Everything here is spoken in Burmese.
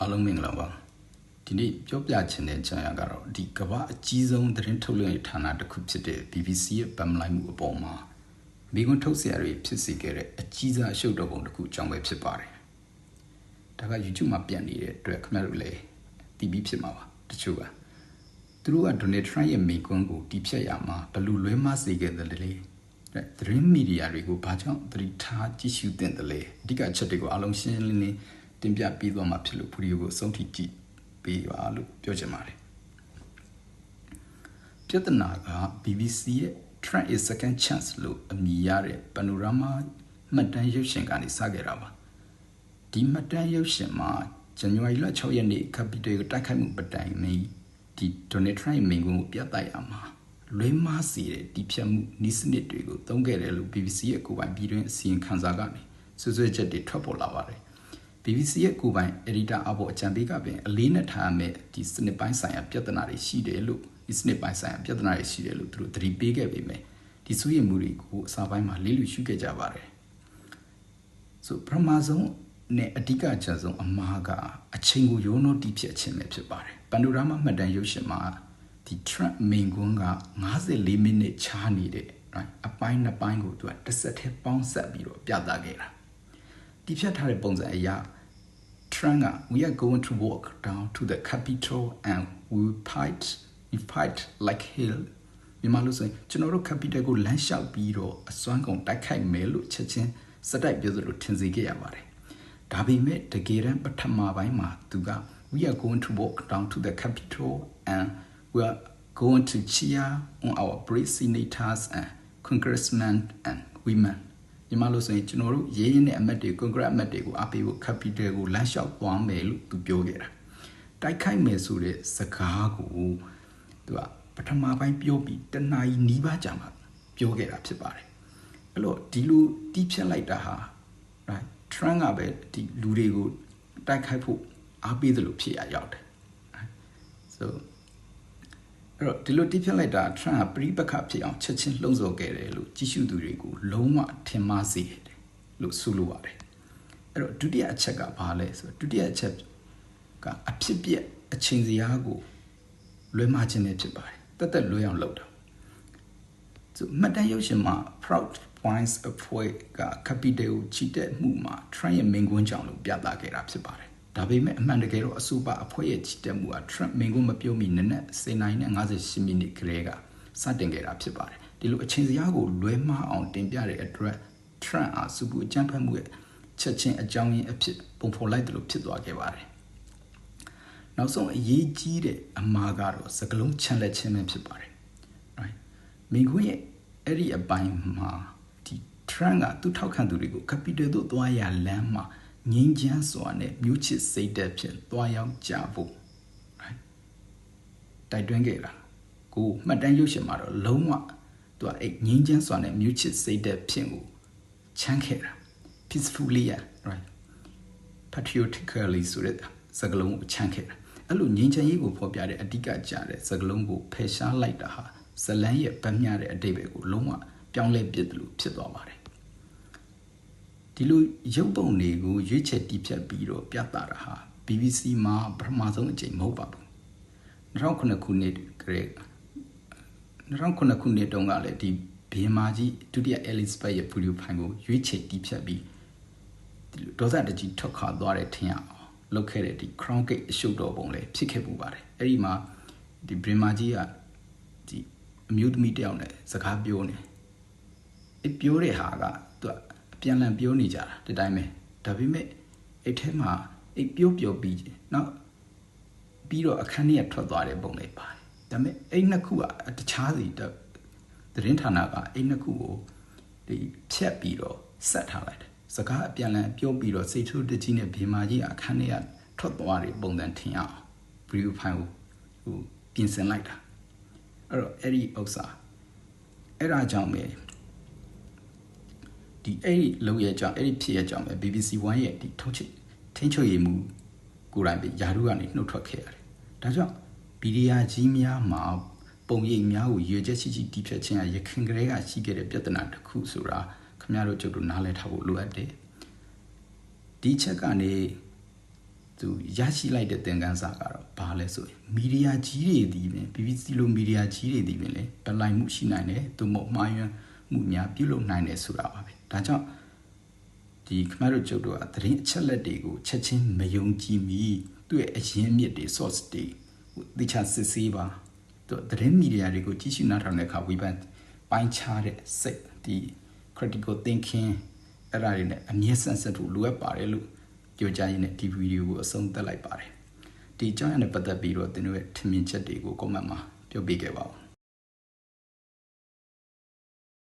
အားလုံးမင်္ဂလာပါဒီနေ့ပြောပြချင်တဲ့ကြံရကတော့ဒီကမ္ဘာအကြီးဆုံးသတင်းထုတ်လွှင့်ရေးဌာနတစ်ခုဖြစ်တဲ့ BBC ရဲ့ဗမ်လိုက်မှုအပေါ်မှာမိကွန်းထုတ်ဆရာတွေဖြစ်စေခဲ့တဲ့အကြီးစားအရှုပ်တော်ပုံတစ်ခုအကြောင်းပဲဖြစ်ပါတယ်ဒါက YouTube မှာပြန်နေတဲ့အတွက်ခင်ဗျားတို့လည်းတီးပြီးဖြစ်မှာပါတချို့ကသူတို့က Donald Trump ရဲ့မိကွန်းကိုတီးဖြတ်ရမှာဘလူလွဲမစေခဲ့တယ်လေသတင်းမီဒီယာတွေကိုဘာကြောင့်သတိထားကြည့်ရှုသင့်တယ်လဲအဓိကအချက်တွေကိုအလုံးရှင်းလင်းလင်း တင်ပြပေးသွားမှာဖြစ်လို့ဗီဒီယိုကိုအဆုံးထိကြည့်ပေးပါလို့ပြောချင်ပါတယ်ပြဿနာက BBC ရဲ့ Trend is second chance လို့အမည်ရတဲ့ Panorama မှတ်တမ်းရုပ်ရှင်ကနေစခဲ့တာပါဒီမှတ်တမ်းရုပ်ရှင်မှာဇန်နဝါရီလ6ရက်နေ့ Capitol ကိုတိုက်ခိုက်မှုပတိုင်မီဒီ Donald Trump မိန့်ခွန်းကိုပြသရမှာလွဲမားစီတဲ့ဒီဖြတ်မှုနီးစနစ်တွေကိုသုံးခဲ့တယ်လို့ BBC ရဲ့ကိုယ်ပိုင်ပြည်တွင်းအစီရင်ခံစာကနေဆွဆွချက်တွေထွက်ပေါ်လာပါတယ် BBC ရဲ့ကိုယ်ပိုင် editor အဖို့အကြံပေးကပင်အလေးနဲ့ထားမဲ့ဒီစနစ်ပိုင်းဆိုင်ရာပြဿနာတွေရှိတယ်လို့ဒီစနစ်ပိုင်းဆိုင်ရာပြဿနာတွေရှိတယ်လို့သူတို့သတိပေးခဲ့ပေမဲ့ဒီစိုးရိမ်မှုတွေကိုအစာပိုင်းမှာလေးလူရှုခဲ့ကြပါတယ်ဆိုပထမဆုံးနဲ့အဓိကချက်ဆုံးအမှားကအချိန်ကိုရိုးနှိုးတီးဖြစ်ခြင်းပဲဖြစ်ပါတယ်ပန်ဒိုရာမမှတ်တမ်းရုပ်ရှင်မှာဒီ Trump မိန်ကွန်းက54မိနစ်ချားနေတဲ့ right အပိုင်းနှစ်ပိုင်းကိုသူကတစ်ဆက်တည်းပေါင်းဆက်ပြီးတော့ပြသခဲ့တာတီးဖြတ်ထားတဲ့ပုံစံအရာ Trump က we are going to walk down to the Capitol and we fight we fight like hell မြန်မာလို့ဆိုရင်ကျွန်တော်တို့ Capitol ကိုလမ်းလျှောက်ပြီးတော့အစွမ်းကုန်တိုက်ခိုက်မယ်လို့ချက်ချင်းစတိုက်ပြောသလိုထင်စေခဲ့ရပါတယ်ဒါပေမဲ့တကယ်တမ်းပထမပိုင်းမှာသူက we are going to walk down to the Capitol and we are going to cheer on our brave senators and congressmen and women ညီမလို့ဆိုရင်ကျွန်တော်တို့ရေးရင်းနဲ့အမတ်တွေကွန်ဂရက်အမတ်တွေကိုအားပေးဖို့ကပီတယ်ကိုလမ်းလျှောက်သွားမယ်လို့သူပြောခဲ့တာတိုက်ခိုက်မယ်ဆိုတဲ့စကားကိုသူကပထမပိုင်းပြောပြီးတနာရီနီးပါးကြာမှပြောခဲ့တာဖြစ်ပါတယ်အဲ့တော့ဒီလိုတီးဖြတ်လိုက်တာဟာ right trend ကပဲဒီလူတွေကိုတိုက်ခိုက်ဖို့အားပေးတယ်လို့ဖြစ်ရရောက်တယ် so အဲ့တော့ဒီလိုတိဖြတ်လိုက်တာ Trump ကပြိပခဖြစ်အောင်ချက်ချင်းလှုံ့ဆော်ခဲ့တယ်လို့ကြီးစုသူတွေကိုလုံးဝထင်မှားစေတယ်လို့ဆိုလိုပါတယ်အဲ့တော့ဒုတိယအချက်ကဘာလဲဆိုတော့ဒုတိယအချက်ကအဖြစ်ပြက်အချိန်စရာကိုလွဲမှားခြင်းနဲ့ဖြစ်ပါတယ်တက်တက်လွဲအောင်လုပ်တာဆိုမှတ်တမ်းရုပ်ရှင်မှာ Proud Points အဖွဲ့က Capital ကိုချီတက်မှုမှာ Trump ရဲ့မိန့်ခွန်းကြောင့်လို့ပြသခဲ့တာဖြစ်ပါတယ် ဒါပေမဲ့အမှန်တကယ်တော့အဆိုပါအဖွဲ့ရဲ့ချီတက်မှုက Trump မင်းကိုမပြုံးမီနက်နက်10နိုင်နဲ့58မိနစ်ခရဲကစတင်ခဲ့တာဖြစ်ပါတယ်ဒီလိုအချိန်စရာကိုလွဲမှားအောင်တင်ပြတဲ့အတွက် Trump အားစုပူအကြမ်းဖက်မှုရဲ့ချက်ချင်းအကြောင်းရင်းအဖြစ်ပုံဖော်လိုက်တယ်လို့ဖြစ်သွားခဲ့ပါတယ်နောက်ဆုံးအရေးကြီးတဲ့အမှားကတော့စကလုံးချန်လက်ခြင်းပဲဖြစ်ပါတယ် right မိခွန်းရဲ့အဲ့ဒီအပိုင်းမှာဒီ Trump ကသူ့ထောက်ခံသူတွေကို capital သို့သွားရလမ်းမှာ ငင်းချမ်းစွာနဲ့မြို့ချစ်စိတ်သက်ဖြင့်သွားရောက်ကြဖို့တိုက်တွန်းခဲ့တာကိုမှတ်တမ်းရုပ်ရှင်မှာတော့လုံးဝသူကအဲ့ငင်းချမ်းစွာနဲ့မြို့ချစ်စိတ်သက်ဖြင့်ကိုချမ်းခဲ့တာ peacefully right patriotically ဆိုတဲ့စကားလုံးကိုချမ်းခဲ့တာအဲ့လိုငင်းချမ်းရေးကိုဖော်ပြတဲ့အဓိကကြတဲ့စကားလုံးကိုဖယ်ရှားလိုက်တာဟာဇလန်းရဲ့ဗတ်မြတဲ့အတိတ်ပဲကိုလုံးဝပြောင်းလဲပစ်တယ်လို့ဖြစ်သွားပါတယ် ဒီလိုရုပ်ပုံတွေကိုရွေးချယ်တည်ဖြတ်ပြီးတော့ပြသတာဟာ BBC မှာပထမဆုံးအကြိမ်မဟုတ်ပါဘူး2009ခုနှစ်ကလေး2009ခုနှစ်တုန်းကလည်းဒီဘေးမာကြီးဒုတိယ Elizabeth ရဲ့ဗီဒီယိုဖိုင်ကိုရွေးချယ်တည်ဖြတ်ပြီးဒီလိုဒေါသတကြီးထွက်ခါသွားတဲ့ထင်ရအောင်လုပ်ခဲ့တဲ့ဒီ Crown Gate အရှုပ်တော်ပုံလည်းဖြစ်ခဲ့ပူပါတယ်အဲ့ဒီမှာဒီဘေးမာကြီးကဒီအမျိုးသမီးတယောက်နဲ့စကားပြောနေအဲ့ပြောတဲ့ဟာကသူက ပြန်လည်ပြောနေကြတာဒီတိုင်းပဲဒါပေမဲ့အဲ့ထဲမှာအဲ့ပြောပြောပြီးနောက်ပြီးတော့အခန်းထဲကထွက်သွားတဲ့ပုံလေးပါတယ်ဒါပေမဲ့အဲ့နှစ်ခုကတခြားစီသတင်းဌာနကအဲ့နှစ်ခုကိုဒီဖြတ်ပြီးတော့ဆက်ထားလိုက်တယ်စကားအပြန်လည်ပြောပြီးတော့စိတ်ထိုးတကြီးနဲ့ဘေမာကြီးအခန်းထဲကထွက်သွားတဲ့ပုံစံထင်အောင်ဗီဒီယိုဖိုင်ကိုဟိုပြင်ဆင်လိုက်တာအဲ့တော့အဲ့ဒီဥစ္စာအဲ့ဒါကြောင့်ပဲ ဒီအဲ့ဒီလုံရဲ့ကြောင့်အဲ့ဒီဖြစ်ရဲ့ကြောင့်ပဲ BBC 1ရဲ့ဒီထုံးချထင်းချွေရမှုကိုယ်တိုင်ပဲယာရုကနေနှုတ်ထွက်ခဲ့ရတယ်။ဒါကြောင့်ဗီဒီယာကြီးများမှာပုံရိပ်များကိုရွေချက်ရှိရှိတီးဖြတ်ခြင်းအရခင်ကလေးကရှိခဲ့တဲ့ပြဿနာတစ်ခုဆိုတာခင်ဗျားတို့ကျုပ်တို့နားလည်ထားဖို့လိုအပ်တယ်။ဒီချက်ကနေသူရရှိလိုက်တဲ့သင်ခန်းစာကတော့ဘာလဲဆိုရင်မီဒီယာကြီးတွေဒီပင် BBC လိုမီဒီယာကြီးတွေဒီပင်လေဗလိုက်မှုရှိနိုင်တယ်သူမဟုတ်မှားယွင်း မှုများပြုလုပ်နိုင်တယ်ဆိုတာပါပဲဒါကြောင့်ဒီခမရတို့ကျုပ်တို့ကသတင်းအချက်လက်တွေကိုချက်ချင်းမယုံကြည်မီသူ့ရဲ့အရင်းမြစ်တွေ source တွေတိကျစစ်ဆေးပါသူသတင်းမီဒီယာတွေကိုကြည့်ရှုနားထောင်တဲ့အခါဝေဖန်ပိုင်းခြားတဲ့စိတ်ဒီ critical thinking အဲ့ဒါတွေနဲ့အမြဲဆန့်ဆက်ဖို့လိုအပ်ပါတယ်လို့ပြောကြရင်းနဲ့ဒီဗီဒီယိုကိုအဆုံးသတ်လိုက်ပါတယ်ဒီအကြောင်းအရာနဲ့ပတ်သက်ပြီးတော့သင်တို့ရဲ့ထင်မြင်ချက်တွေကို comment မှာပြောပြခဲ့ပါဦး